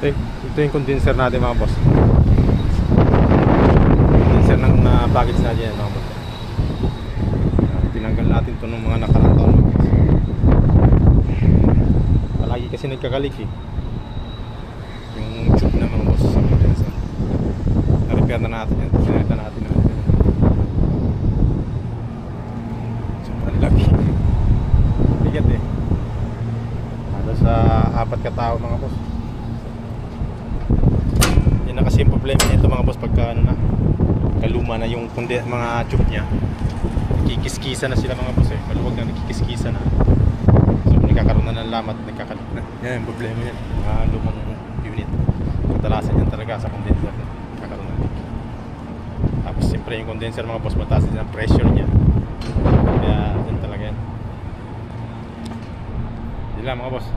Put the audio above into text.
Ito, ito yung condenser natin mga boss. Condenser ng na package natin yan mga boss. Ah, Tinanggal natin to nung mga nakarang taon mga boss. Palagi kasi nagkakalik eh. Yung tube na mga boss sa condenser. Na-repair na natin yan. Sinalita natin na. Sobrang laki. Bigat eh. Ano sa apat ka tao mga boss. Yan na kasi yung problema nito mga boss pagka ano na kaluma na yung kundi, mga tube niya. Nagkikiskisa na sila mga boss eh. Maluwag na nagkikiskisa na. So nagkakaroon na ng lamat, nagkakalit na. Yan yung problema yan. Mga lumang unit. Kadalasan yan talaga sa condenser. Nagkakaroon ng leak. Tapos siyempre yung condenser mga boss mataas din ang pressure niya. Kaya yan talaga yan. Yun lang mga boss.